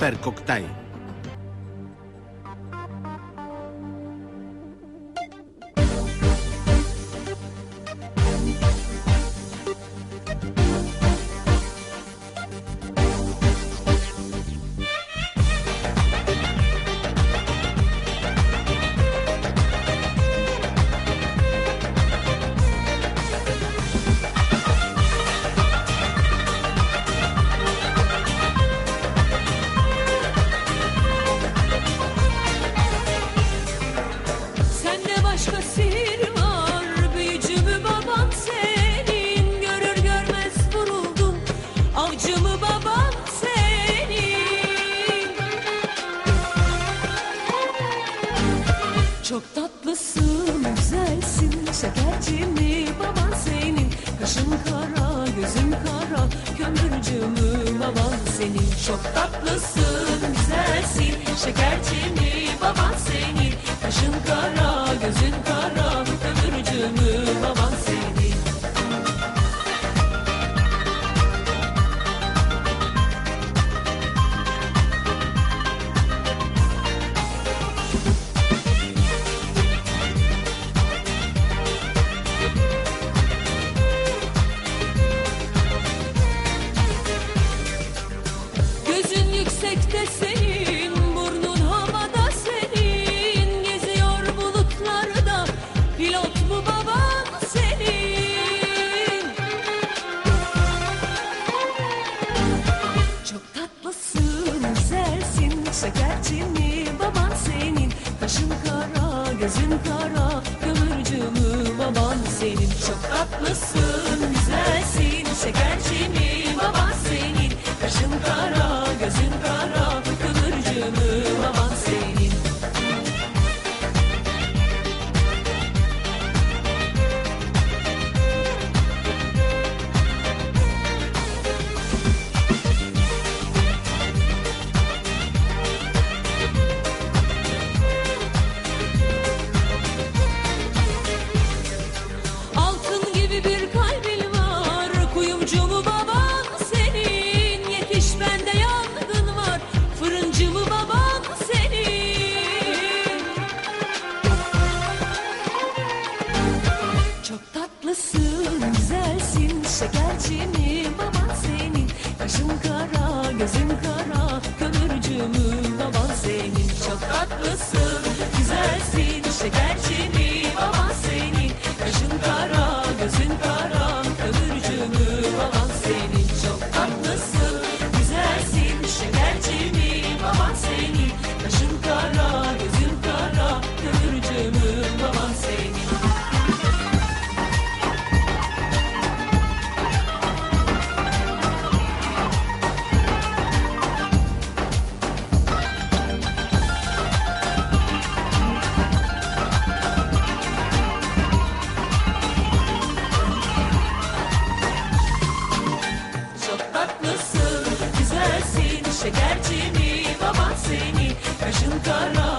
Super Cocktail. Çok tatlısın güzelsin Şekerci baban senin? Kaşın kara gözün kara Kömürcü mü baban senin? Çok tatlısın güzelsin Şekerci baban senin? Kaşın kara gözün şekerci mi? Baban senin. Kaşın kara, gözün kara, mü baban senin. Çok tatlısın, güzelsin, şekerci mi? Baban senin. Kaşın kara, Mi baban senin Kaşın kara gözün kara Kömürcü mü baban senin? Çok tatlısın şekerci mi baban seni? Kaşın kara,